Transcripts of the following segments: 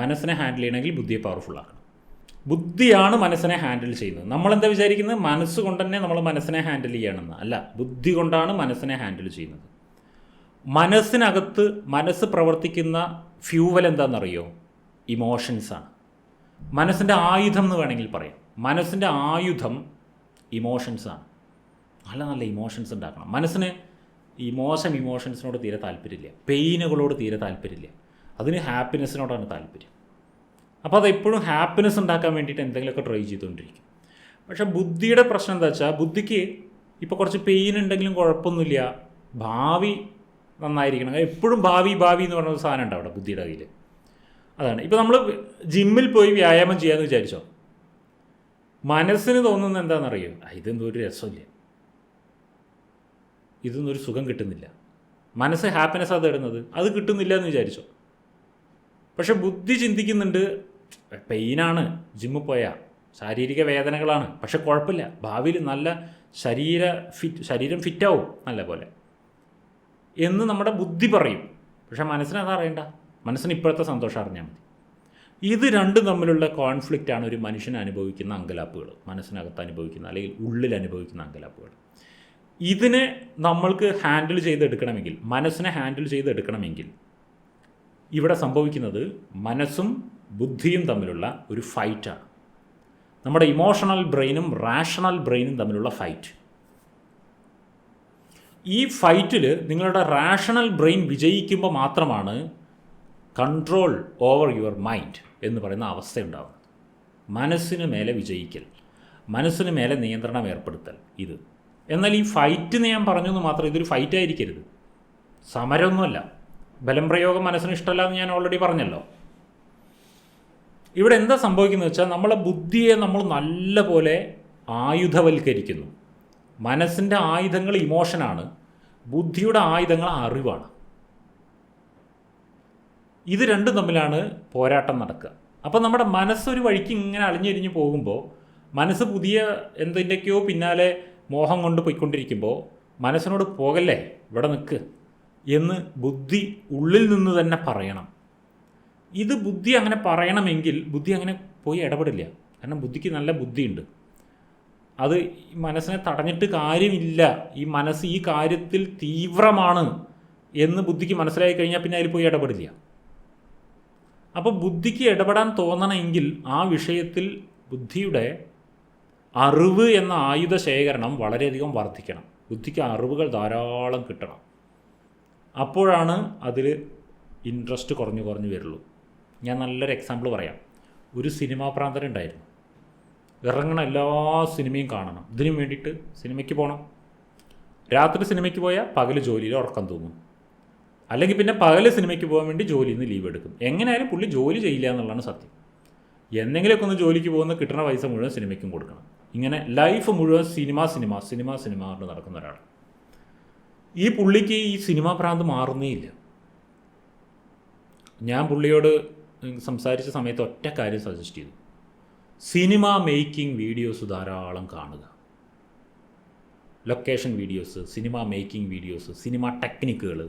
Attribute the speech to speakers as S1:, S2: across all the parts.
S1: മനസ്സിനെ ഹാൻഡിൽ ചെയ്യണമെങ്കിൽ ബുദ്ധിയെ പവർഫുൾ ആക്കണം. ബുദ്ധിയാണ് മനസ്സിനെ ഹാൻഡിൽ ചെയ്യുന്നത്. നമ്മളെന്താ വിചാരിക്കുന്നത്? മനസ്സുകൊണ്ട് തന്നെ നമ്മൾ മനസ്സിനെ ഹാൻഡിൽ ചെയ്യണമെന്ന്. അല്ല ബുദ്ധി കൊണ്ടാണ് മനസ്സിനെ ഹാൻഡിൽ ചെയ്യുന്നത്. മനസ്സിനകത്ത് മനസ്സ് പ്രവർത്തിക്കുന്ന ഫ്യൂവൽ എന്താണെന്നറിയോ? ഇമോഷൻസാണ് മനസ്സിന്റെ ആയുധം എന്ന് വേണമെങ്കിൽ പറയാം. മനസ്സിന്റെ ആയുധം ഇമോഷൻസാണ് നല്ല നല്ല ഇമോഷൻസ് ഉണ്ടാക്കണം. മനസ്സിന് ഈ മോശം ഇമോഷൻസിനോട് തീരെ താല്പര്യമില്ല. പെയിനുകളോട് തീരെ താല്പര്യമില്ല. അതിന് ഹാപ്പിനെസ്സിനോടാണ് താല്പര്യം. അപ്പോൾ അതെപ്പോഴും ഹാപ്പിനെസ് ഉണ്ടാക്കാൻ വേണ്ടിയിട്ട് എന്തെങ്കിലുമൊക്കെ ട്രൈ ചെയ്തുകൊണ്ടിരിക്കും. പക്ഷെ ബുദ്ധിയുടെ പ്രശ്നം എന്താ വെച്ചാൽ ബുദ്ധിക്ക് ഇപ്പോൾ കുറച്ച് പെയിൻ ഉണ്ടെങ്കിലും കുഴപ്പമൊന്നുമില്ല. ഭാവി നന്നായിരിക്കണം. എപ്പോഴും ഭാവി ഭാവി എന്ന് പറഞ്ഞ ഒരു സാധനം ഉണ്ട് അവിടെ ബുദ്ധിയുടെ കയ്യിൽ അതാണ്. ഇപ്പോൾ നമ്മൾ ജിമ്മിൽ പോയി വ്യായാമം ചെയ്യാമെന്ന് വിചാരിച്ചോ? മനസ്സിന് തോന്നുന്നത് എന്താണെന്നറിയോ? ഇതൊന്നും ഒരു രസമില്ല? ഇതൊന്നും ഒരു സുഖം കിട്ടുന്നില്ല. മനസ്സ് ഹാപ്പിനെസ് അത് ഇടുന്നത് അത് കിട്ടുന്നില്ല എന്ന് വിചാരിച്ചോ? പക്ഷെ ബുദ്ധി ചിന്തിക്കുന്നുണ്ട്. പെയിനാണ് ജിമ്മിൽ പോയാൽ ശാരീരിക വേദനകളാണ്. പക്ഷെ കുഴപ്പമില്ല. ഭാവിയിൽ നല്ല ശരീര ഫിറ്റ് ശരീരം ഫിറ്റാവും നല്ല പോലെ. എന്ന് നമ്മുടെ ബുദ്ധി പറയും. പക്ഷെ മനസ്സിന് അത് അറിയണ്ട. മനസ്സിന് ഇപ്പോഴത്തെ സന്തോഷം അറിഞ്ഞാൽ മതി. ഇത് രണ്ടും തമ്മിലുള്ള കോൺഫ്ലിക്റ്റാണ് ഒരു മനുഷ്യൻ അനുഭവിക്കുന്ന അങ്കലാപ്പുകൾ. മനസ്സിനകത്ത് അനുഭവിക്കുന്ന അല്ലെങ്കിൽ ഉള്ളിൽ അനുഭവിക്കുന്ന അങ്കലാപ്പുകൾ. ഇതിനെ നമ്മൾക്ക് ഹാൻഡിൽ ചെയ്തെടുക്കണമെങ്കിൽ മനസ്സിനെ ഹാൻഡിൽ ചെയ്തെടുക്കണമെങ്കിൽ ഇവിടെ സംഭവിക്കുന്നത് മനസ്സും ബുദ്ധിയും തമ്മിലുള്ള ഒരു ഫൈറ്റാണ് നമ്മുടെ ഇമോഷണൽ ബ്രെയിനും റാഷണൽ ബ്രെയിനും തമ്മിലുള്ള ഫൈറ്റ് ഈ ഫൈറ്റിൽ നിങ്ങളുടെ റാഷണൽ ബ്രെയിൻ വിജയിക്കുമ്പോൾ മാത്രമാണ് കൺട്രോൾ ഓവർ യുവർ മൈൻഡ് എന്ന് പറയുന്ന അവസ്ഥ ഉണ്ടാകുന്നത് മനസ്സിന് മേലെ വിജയിക്കൽ മനസ്സിന് മേലെ നിയന്ത്രണം ഏർപ്പെടുത്തൽ ഇത്. എന്നാൽ ഈ ഫൈറ്റ് എന്ന് ഞാൻ പറഞ്ഞു എന്ന് മാത്രം ഇതൊരു ഫൈറ്റ് ആയിരിക്കരുത്. സമരമൊന്നുമല്ല. ബലം പ്രയോഗം മനസ്സിന് ഇഷ്ടമല്ല എന്ന് ഞാൻ ഓൾറെഡി പറഞ്ഞല്ലോ. ഇവിടെ എന്താ സംഭവിക്കുന്നത് വെച്ചാൽ നമ്മളെ ബുദ്ധിയെ നമ്മൾ നല്ല പോലെ ആയുധവൽക്കരിക്കുന്നു. മനസ്സിന്റെ ആയുധങ്ങൾ ഇമോഷനാണ് ബുദ്ധിയുടെ ആയുധങ്ങൾ അറിവാണ്. ഇത് രണ്ടും തമ്മിലാണ് പോരാട്ടം നടക്കുക. അപ്പോൾ നമ്മുടെ മനസ്സൊരു വഴിക്ക് ഇങ്ങനെ അളിഞ്ഞെരിഞ്ഞ് പോകുമ്പോൾ മനസ്സ് പുതിയ എന്തിന്റെയൊക്കെയോ പിന്നാലെ മോഹം കൊണ്ട് പോയിക്കൊണ്ടിരിക്കുമ്പോൾ മനസ്സിനോട് പോകല്ലേ? ഇവിടെ നിൽക്ക്. എന്ന് ബുദ്ധി ഉള്ളിൽ നിന്ന് തന്നെ പറയണം. ഇത് ബുദ്ധി അങ്ങനെ പറയണമെങ്കിൽ ബുദ്ധി അങ്ങനെ പോയി ഇടപെടില്ല. കാരണം ബുദ്ധിക്ക് നല്ല ബുദ്ധിയുണ്ട്. അത് മനസ്സിനെ തടഞ്ഞിട്ട് കാര്യമില്ല. ഈ മനസ്സ് ഈ കാര്യത്തിൽ തീവ്രമാണ് എന്ന് ബുദ്ധിക്ക് മനസ്സിലായി കഴിഞ്ഞാൽ പിന്നെ അതിൽ പോയി ഇടപെടില്ല. അപ്പോൾ ബുദ്ധിക്ക് ഇടപെടാൻ തോന്നണമെങ്കിൽ ആ വിഷയത്തിൽ ബുദ്ധിയുടെ അറിവ് എന്ന ആയുധ ശേഖരണം വളരെയധികം വർദ്ധിക്കണം. ബുദ്ധിക്ക് അറിവുകൾ ധാരാളം കിട്ടണം. അപ്പോഴാണ് അതിൽ ഇൻട്രസ്റ്റ് കുറഞ്ഞു കുറഞ്ഞു വരുള്ളൂ. ഞാൻ നല്ലൊരു എക്സാമ്പിൾ പറയാം. ഒരു സിനിമാ പ്രാന്തനുണ്ടായിരുന്നു ഇറങ്ങണ എല്ലാ സിനിമയും കാണണം. ഇതിനു വേണ്ടിയിട്ട് സിനിമയ്ക്ക് പോകണം രാത്രി സിനിമയ്ക്ക് പോയാൽ പകൽ ജോലിയിൽ ഉറക്കം തൂങ്ങും. അല്ലെങ്കിൽ പിന്നെ പകൽ സിനിമയ്ക്ക് പോകാൻ വേണ്ടി ജോലിയിൽ നിന്ന് ലീവ് എടുക്കും. എങ്ങനെയായാലും പുള്ളി ജോലി ചെയ്യില്ല എന്നുള്ളതാണ് സത്യം. എന്തെങ്കിലുമൊക്കെ ഒന്ന് ജോലിക്ക് പോകുന്ന കിട്ടുന്ന പൈസ മുഴുവൻ സിനിമയ്ക്കും കൊടുക്കണം. ഇങ്ങനെ ലൈഫ് മുഴുവൻ സിനിമ സിനിമ സിനിമ സിനിമ കൊണ്ട് നടക്കുന്ന ഒരാൾ ഈ പുള്ളിക്ക് ഈ സിനിമാ ഭ്രാന്ത് മാറുന്നേ ഇല്ല. ഞാൻ പുള്ളിയോട് സംസാരിച്ച സമയത്ത് ഒറ്റ കാര്യം സജസ്റ്റ് ചെയ്തു. സിനിമ മേക്കിംഗ് വീഡിയോസ് ധാരാളം കാണുക. Location videos cinema making videos cinema ടെക്നിക്കുകൾ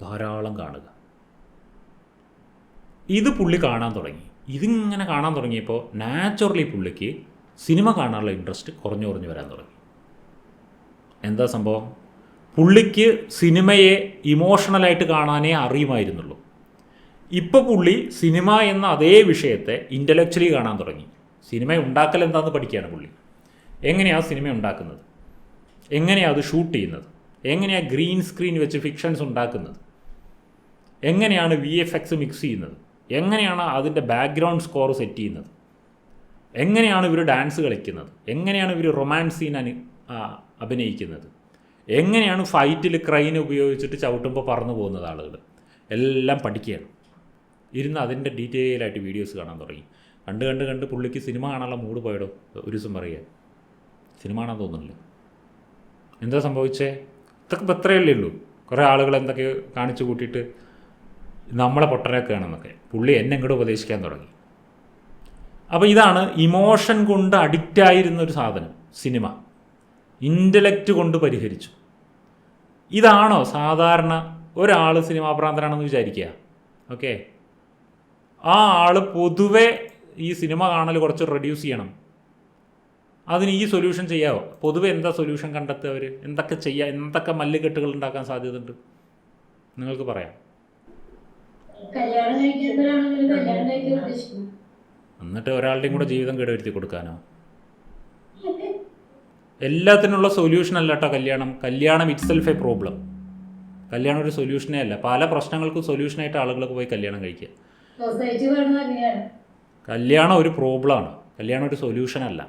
S1: ധാരാളം കാണുക. ഇത് പുള്ളി കാണാൻ തുടങ്ങി. ഇതിങ്ങനെ കാണാൻ തുടങ്ങിയപ്പോൾ നാച്ചുറലി പുള്ളിക്ക് സിനിമ കാണാനുള്ള ഇൻട്രസ്റ്റ് കുറഞ്ഞു കുറഞ്ഞു വരാൻ തുടങ്ങി. എന്താ സംഭവം? പുള്ളിക്ക് സിനിമയെ ഇമോഷണലായിട്ട് കാണാനേ അറിയുമായിരുന്നുള്ളൂ. ഇപ്പോൾ പുള്ളി സിനിമ എന്ന അതേ വിഷയത്തെ ഇന്റലക്ച്വലി കാണാൻ തുടങ്ങി. സിനിമ ഉണ്ടാക്കൽ എന്താണെന്ന് പഠിക്കുകയാണ് പുള്ളി. എങ്ങനെയാണ് സിനിമ ഉണ്ടാക്കുന്നത്? എങ്ങനെയാണ് അത് ഷൂട്ട് ചെയ്യുന്നത്? എങ്ങനെയാണ് ഗ്രീൻ സ്ക്രീൻ വെച്ച് ഫിക്ഷൻസ് ഉണ്ടാക്കുന്നത്? എങ്ങനെയാണ് വി എഫ് എക്സ് മിക്സ് ചെയ്യുന്നത്? എങ്ങനെയാണ് അതിന്റെ ബാക്ക്ഗ്രൗണ്ട് സ്കോർ സെറ്റ് ചെയ്യുന്നത്? എങ്ങനെയാണ് ഇവർ ഡാൻസ് കളിക്കുന്നത്? എങ്ങനെയാണ് ഇവർ റൊമാൻസ് സീൻ അഭിനയിക്കുന്നത്? എങ്ങനെയാണ് ഫൈറ്റിൽ ക്രൈൻ ഉപയോഗിച്ചിട്ട് ചവിട്ടുമ്പോൾ പറന്നു പോകുന്നത് ആളുകൾ എല്ലാം പഠിക്കുകയാണ്. ഇരുന്ന് അതിന്റെ ഡീറ്റെയിൽ ആയിട്ട് വീഡിയോസ് കാണാൻ തുടങ്ങി. കണ്ട് കണ്ട് കണ്ട് പുള്ളിക്ക് സിനിമ കാണാനുള്ള മൂഡ് പോയടോ ഒരു ദിവസം പറയുക സിനിമ കാണാൻ തോന്നുന്നില്ല. എന്താ സംഭവിച്ചേ? ഇതൊക്കെ ഇത്രയല്ലേ ഉള്ളൂ. കുറേ ആളുകൾ എന്തൊക്കെ കാണിച്ചു കൂട്ടിയിട്ട് നമ്മളെ പൊട്ടനൊക്കെയാണെന്നൊക്കെ. പുള്ളി എന്നെ ഇങ്ങോട്ട് ഉപദേശിക്കാൻ തുടങ്ങി. അപ്പോൾ ഇതാണ് ഇമോഷൻ കൊണ്ട് അഡിക്റ്റായിരുന്ന ഒരു സാധനം സിനിമ. ഇന്റലക്റ്റ് കൊണ്ട് പരിഹരിച്ചു. ഇതാണോ സാധാരണ ഒരാൾ സിനിമാ പ്രാന്തനാണെന്ന് വിചാരിക്കുക? ഓക്കെ. ആ ആൾ പൊതുവെ ഈ സിനിമ കാണൽ കുറച്ച് റെഡ്യൂസ് ചെയ്യണം. അതിന് ഈ സൊല്യൂഷൻ ചെയ്യാവോ? പൊതുവെ എന്താ സൊല്യൂഷൻ കണ്ടെത്തുക അവർ എന്തൊക്കെ ചെയ്യുക എന്തൊക്കെ മല്ലുകെട്ടുകൾ ഉണ്ടാക്കാൻ സാധ്യതയുണ്ട്? നിങ്ങൾക്ക് പറയാം. എന്നിട്ട് ഒരാളുടെയും കൂടെ ജീവിതം കേടുവരുത്തി കൊടുക്കാനോ? എല്ലാത്തിനുള്ള സൊല്യൂഷൻ അല്ല കേട്ടോ കല്യാണം. കല്യാണം ഇറ്റ് സെൽഫ് എ പ്രോബ്ലം കല്യാണം ഒരു സൊല്യൂഷനേ അല്ല. പല പ്രശ്നങ്ങൾക്കും സൊല്യൂഷനായിട്ട് ആളുകൾക്ക് പോയി കല്യാണം കഴിക്കുക. കല്യാണം ഒരു പ്രോബ്ലമാണ് കല്യാണം ഒരു സൊല്യൂഷൻ അല്ല.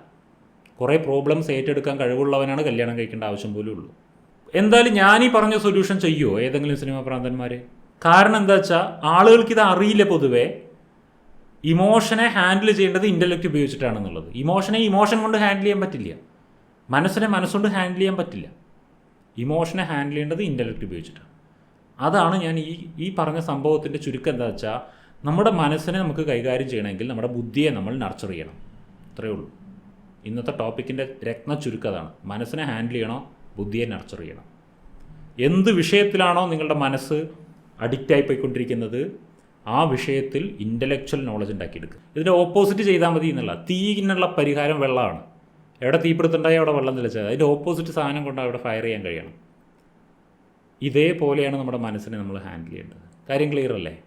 S1: കുറേ പ്രോബ്ലംസ് ഏറ്റെടുക്കാൻ കഴിവുള്ളവനാണ് കല്യാണം കഴിക്കേണ്ട ആവശ്യം പോലും ഉള്ളൂ. എന്തായാലും ഞാൻ ഈ പറഞ്ഞ സൊല്യൂഷൻ ചെയ്യുമോ ഏതെങ്കിലും സിനിമാ പ്രാന്തന്മാർ കാരണം എന്താ വെച്ചാൽ ആളുകൾക്ക് ഇത് അറിയില്ല പൊതുവേ. ഇമോഷനെ ഹാൻഡിൽ ചെയ്യേണ്ടത് ഇന്റലക്റ്റ് ഉപയോഗിച്ചിട്ടാണെന്നുള്ളത്. ഇമോഷനെ ഇമോഷൻ കൊണ്ട് ഹാൻഡിൽ ചെയ്യാൻ പറ്റില്ല. മനസ്സിനെ മനസ്സുകൊണ്ട് ഹാൻഡിൽ ചെയ്യാൻ പറ്റില്ല. ഇമോഷനെ ഹാൻഡിൽ ചെയ്യേണ്ടത് ഇന്റലക്റ്റ് ഉപയോഗിച്ചിട്ടാണ് അതാണ് ഞാൻ ഈ ഈ പറഞ്ഞ സംഭവത്തിന്റെ ചുരുക്കം എന്താ വെച്ചാൽ നമ്മുടെ മനസ്സിനെ നമുക്ക് കൈകാര്യം ചെയ്യണമെങ്കിൽ നമ്മുടെ ബുദ്ധിയെ നമ്മൾ നർച്ചർ ചെയ്യണം. അത്രയേ ഉള്ളൂ. ഇന്നത്തെ ടോപ്പിക്കിന്റെ രത്ന ചുരുക്കം അതാണ്. മനസ്സിനെ ഹാൻഡിൽ ചെയ്യണോ ബുദ്ധിയെ നർച്ചർ ചെയ്യണം. എന്ത് വിഷയത്തിലാണോ നിങ്ങളുടെ മനസ്സ് അഡിക്റ്റായി പോയിക്കൊണ്ടിരിക്കുന്നത് ആ വിഷയത്തിൽ ഇന്റലക്ച്വൽ നോളജ് ഉണ്ടാക്കിയെടുക്കുക. ഇതിന്റെ ഓപ്പോസിറ്റ് ചെയ്താൽ മതി എന്നുള്ള തീയിനുള്ള പരിഹാരം വെള്ളമാണ്. എവിടെ തീപിടുത്തുണ്ടായി അവിടെ വെള്ളം തെളിച്ചത് അതിന്റെ ഓപ്പോസിറ്റ് സാധനം കൊണ്ട് അവിടെ ഫയർ ചെയ്യാൻ കഴിയണം. ഇതേപോലെയാണ് നമ്മുടെ മനസ്സിനെ നമ്മൾ ഹാൻഡിൽ ചെയ്യേണ്ടത്. കാര്യം ക്ലിയർ അല്ലേ?